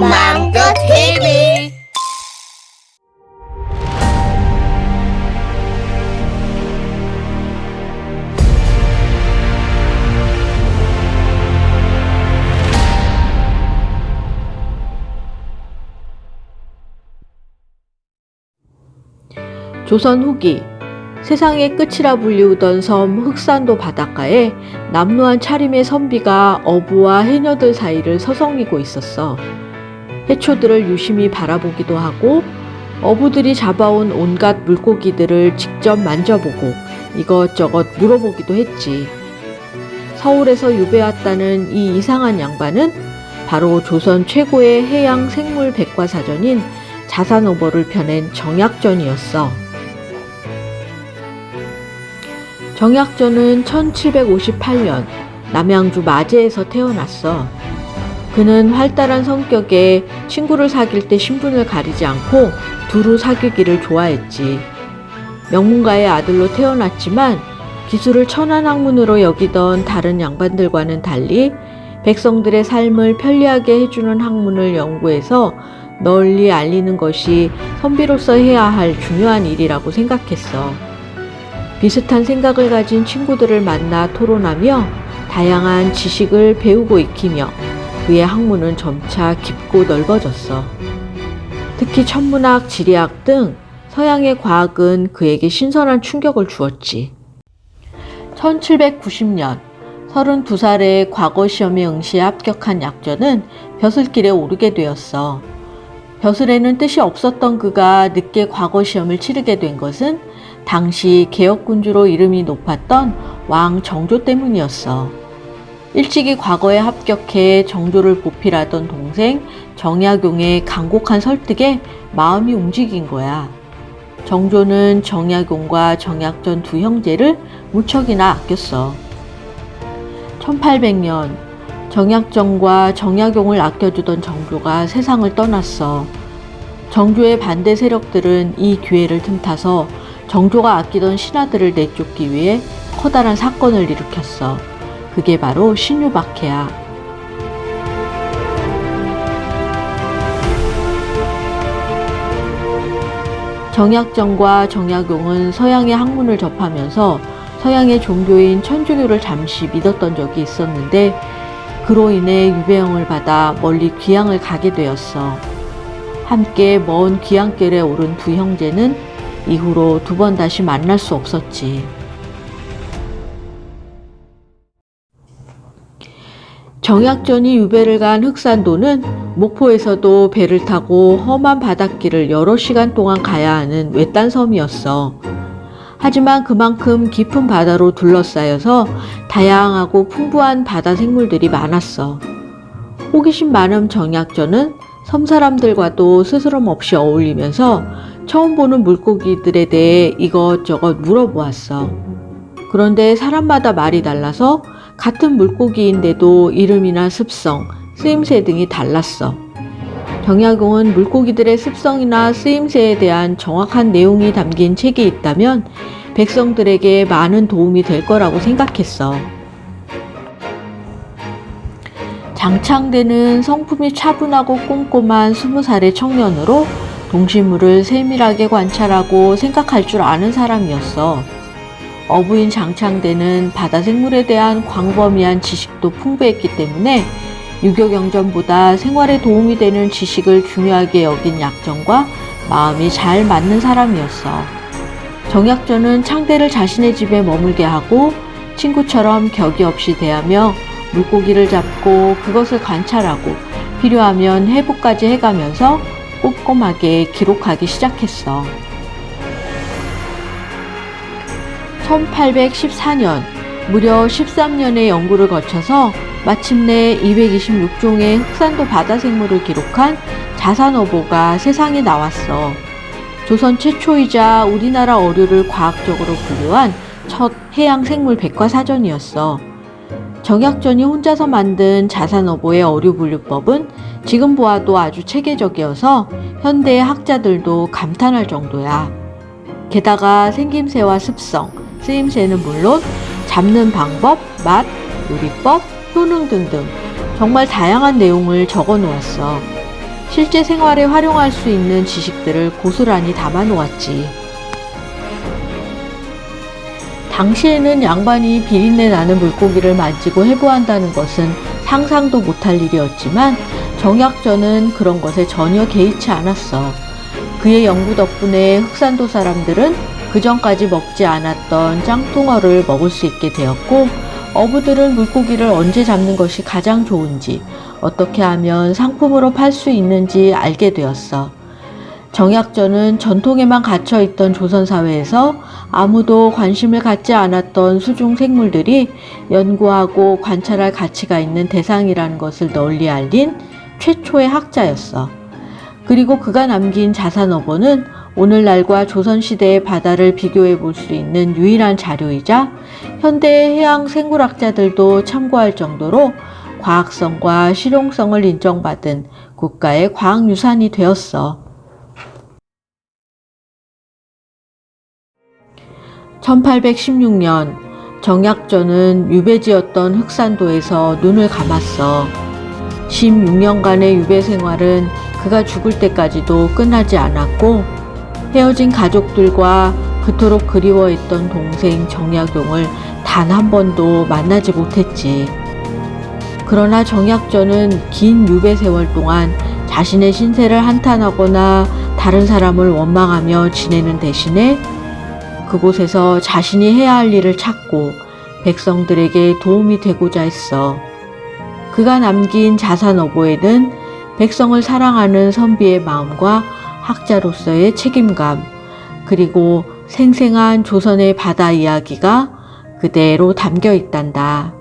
망고 TV 조선 후기 세상의 끝이라 불리우던 섬 흑산도 바닷가에 남루한 차림의 선비가 어부와 해녀들 사이를 서성이고 있었어. 해초들을 유심히 바라보기도 하고 어부들이 잡아온 온갖 물고기들을 직접 만져보고 이것저것 물어보기도 했지. 서울에서 유배왔다는 이 이상한 양반은 바로 조선 최고의 해양 생물 백과사전인 자산오버를 펴낸 정약전이었어. 정약전은 1758년 남양주 마제에서 태어났어. 그는 활달한 성격에 친구를 사귈 때 신분을 가리지 않고 두루 사귀기를 좋아했지. 명문가의 아들로 태어났지만 기술을 천한 학문으로 여기던 다른 양반들과는 달리 백성들의 삶을 편리하게 해주는 학문을 연구해서 널리 알리는 것이 선비로서 해야 할 중요한 일이라고 생각했어. 비슷한 생각을 가진 친구들을 만나 토론하며 다양한 지식을 배우고 익히며 그의 학문은 점차 깊고 넓어졌어. 특히 천문학, 지리학 등 서양의 과학은 그에게 신선한 충격을 주었지. 1790년 32살에 과거 시험에 응시에 합격한 약전은 벼슬길에 오르게 되었어. 벼슬에는 뜻이 없었던 그가 늦게 과거 시험을 치르게 된 것은 당시 개혁군주로 이름이 높았던 왕 정조 때문이었어. 일찍이 과거에 합격해 정조를 보필하던 동생 정약용의 간곡한 설득에 마음이 움직인 거야. 정조는 정약용과 정약전 두 형제를 무척이나 아꼈어. 1800년 정약전과 정약용을 아껴주던 정조가 세상을 떠났어. 정조의 반대 세력들은 이 기회를 틈타서 정조가 아끼던 신하들을 내쫓기 위해 커다란 사건을 일으켰어. 그게 바로 신유박해야. 정약전과 정약용은 서양의 학문을 접하면서 서양의 종교인 천주교를 잠시 믿었던 적이 있었는데 그로 인해 유배형을 받아 멀리 귀향을 가게 되었어. 함께 먼 귀향길에 오른 두 형제는 이후로 두 번 다시 만날 수 없었지. 정약전이 유배를 간 흑산도는 목포에서도 배를 타고 험한 바닷길을 여러 시간 동안 가야 하는 외딴 섬이었어. 하지만 그만큼 깊은 바다로 둘러싸여서 다양하고 풍부한 바다 생물들이 많았어. 호기심 많은 정약전은 섬 사람들과도 스스럼 없이 어울리면서 처음 보는 물고기들에 대해 이것저것 물어보았어. 그런데 사람마다 말이 달라서 같은 물고기인데도 이름이나 습성, 쓰임새 등이 달랐어. 정약용은 물고기들의 습성이나 쓰임새에 대한 정확한 내용이 담긴 책이 있다면 백성들에게 많은 도움이 될 거라고 생각했어. 장창대는 성품이 차분하고 꼼꼼한 스무 살의 청년으로 동식물을 세밀하게 관찰하고 생각할 줄 아는 사람이었어. 어부인 장창대는 바다 생물에 대한 광범위한 지식도 풍부했기 때문에 유교 경전보다 생활에 도움이 되는 지식을 중요하게 여긴 약전과 마음이 잘 맞는 사람이었어. 정약전은 창대를 자신의 집에 머물게 하고 친구처럼 격이 없이 대하며 물고기를 잡고 그것을 관찰하고 필요하면 해부까지 해가면서 꼼꼼하게 기록하기 시작했어. 1814년 무려 13년의 연구를 거쳐서 마침내 226종의 흑산도 바다 생물을 기록한 자산어보가 세상에 나왔어. 조선 최초이자 우리나라 어류를 과학적으로 분류한 첫 해양 생물 백과사전이었어. 정약전이 혼자서 만든 자산어보의 어류 분류법은 지금 보아도 아주 체계적이어서 현대의 학자들도 감탄할 정도야. 게다가 생김새와 습성, 쓰임새는 물론 잡는 방법, 맛, 요리법, 효능 등등 정말 다양한 내용을 적어 놓았어. 실제 생활에 활용할 수 있는 지식들을 고스란히 담아 놓았지. 당시에는 양반이 비린내 나는 물고기를 만지고 해부한다는 것은 상상도 못할 일이었지만 정약전은 그런 것에 전혀 개의치 않았어. 그의 연구 덕분에 흑산도 사람들은 그 전까지 먹지 않았던 짱뚱어를 먹을 수 있게 되었고 어부들은 물고기를 언제 잡는 것이 가장 좋은지 어떻게 하면 상품으로 팔 수 있는지 알게 되었어. 정약전은 전통에만 갇혀 있던 조선 사회에서 아무도 관심을 갖지 않았던 수중 생물들이 연구하고 관찰할 가치가 있는 대상이라는 것을 널리 알린 최초의 학자였어. 그리고 그가 남긴 자산어보는 오늘날과 조선시대의 바다를 비교해 볼 수 있는 유일한 자료이자 현대의 해양 생물학자들도 참고할 정도로 과학성과 실용성을 인정받은 국가의 과학유산이 되었어. 1816년 정약전은 유배지였던 흑산도에서 눈을 감았어. 16년간의 유배 생활은 그가 죽을 때까지도 끝나지 않았고 헤어진 가족들과 그토록 그리워했던 동생 정약용을 단 한 번도 만나지 못했지. 그러나 정약전은 긴 유배 세월 동안 자신의 신세를 한탄하거나 다른 사람을 원망하며 지내는 대신에 그곳에서 자신이 해야 할 일을 찾고 백성들에게 도움이 되고자 했어. 그가 남긴 자산 어보에는 백성을 사랑하는 선비의 마음과 학자로서의 책임감, 그리고 생생한 조선의 바다 이야기가 그대로 담겨 있단다.